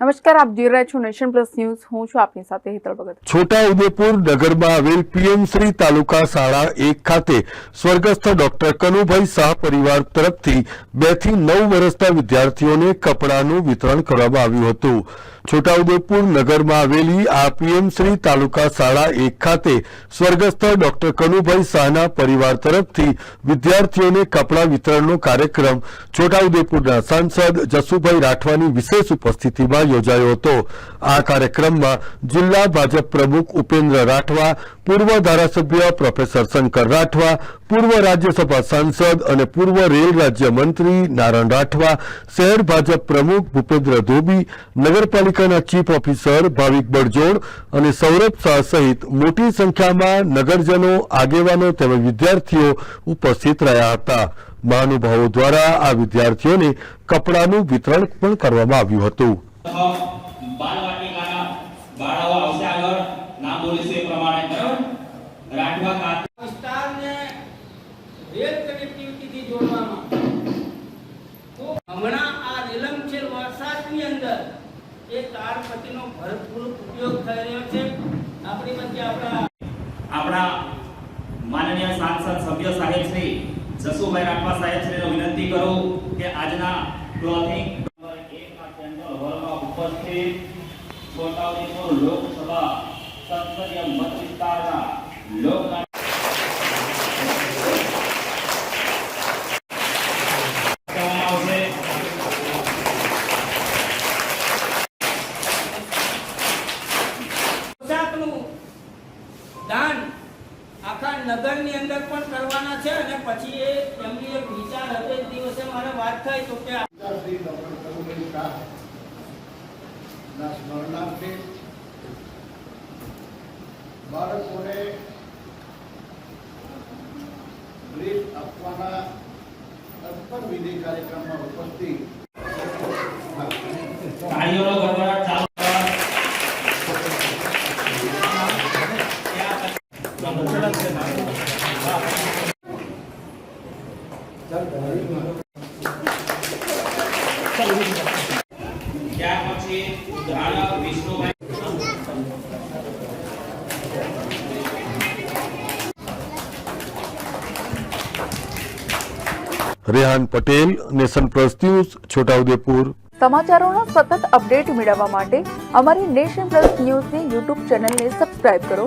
નમસ્કાર, આપ જોઈ રહ્યા છો નેશન પ્લસ ન્યૂઝ. હું છું આપની સાથે હેતલ ભગત. છોટા ઉદેપુર નગરમાં આવેલ પીએમશ્રી તાલુકા શાળા એક ખાતે સ્વર્ગસ્થ ડોક્ટર કનુભાઈ શાહ પરિવાર તરફથી બેથી નવ વર્ષના વિદ્યાર્થીઓને કપડાનું વિતરણ કરવામાં આવ્યું હતું. છોટાઉદેપુર નગરમાં આવેલી આ પીએમશ્રી તાલુકા શાળા એક ખાતે સ્વર્ગસ્થ ડોક્ટર કનુભાઈ શાહના પરિવાર તરફથી વિદ્યાર્થીઓને કપડા વિતરણનો કાર્યક્રમ છોટાઉદેપુરના સાંસદ જસુભાઈ રાઠવાની વિશેષ ઉપસ્થિતિમાં યોજાયો હતો. આ કાર્યક્રમમાં જિલ્લા ભાજપ પ્રમુખ ઉપેન્દ્ર રાઠવા, પૂર્વ ધારાસભ્ય પ્રોફેસર શંકર રાઠવા પૂર્વ રાજ્યસભા સાંસદ અને પૂર્વ રેલ રાજ્યમંત્રી નારણ રાઠવા, શહેર ભાજપ પ્રમુખ ભૂપેન્દ્ર ધોબી, નગરપાલિકાના ચીફ ઓફિસર ભાવિક બળજોડ અને સૌરભ શાહ સહિત મોટી સંખ્યામાં નગરજનો, આગેવાનો તેમજ વિદ્યાર્થીઓ ઉપસ્થિત રહ્યા હતા. મહાનુભાવો દ્વારા આ વિદ્યાર્થીઓને કપડાનું વિતરણ પણ કરવામાં આવ્યું હતું. બાળવાટિકાના બાળાઓ આવશે આગળ. નામ બોલીશું એ પ્રમાણે. રાઠવા રેલ કનેક્ટિવિટીથી જોડવામાં. તો હમણાં આ રેલમછેલ વરસાદની અંદર એ તારપટ્ટીનો ભરપૂર ઉપયોગ થઈ રહ્યો છે. આપણી વચ્ચે આપણા આપણા માનનીય સાંસદ સભ્ય સાહેબ શ્રી જસુભાઈ રાઠવા સાહેબ શ્રીને વિનંતી કરું કે આજના ક્લોથિંગ ઉપસ્થિત લોકસભા સંસદીય મત વિસ્તારના લોક નગરની અંદર પણ કરવાના છે અને પછી એ એમની એક વિચાર હતો દિવસે મારે વાત થઈ તો કે ના સ્મરણાર્થે બાળકોને ડ્રેસ આપવાના તત્પર વિધિ કાર્યક્રમમાં ઉપસ્થિત. ત્યાર Rehan Patel, nation plus news, Chhotaudepur. સમાચારોનો સતત અપડેટ મેળવવા માટે અમારી નેશન પ્લસ ન્યૂઝની યુટ્યુબ ચેનલને સબસ્ક્રાઇબ કરો.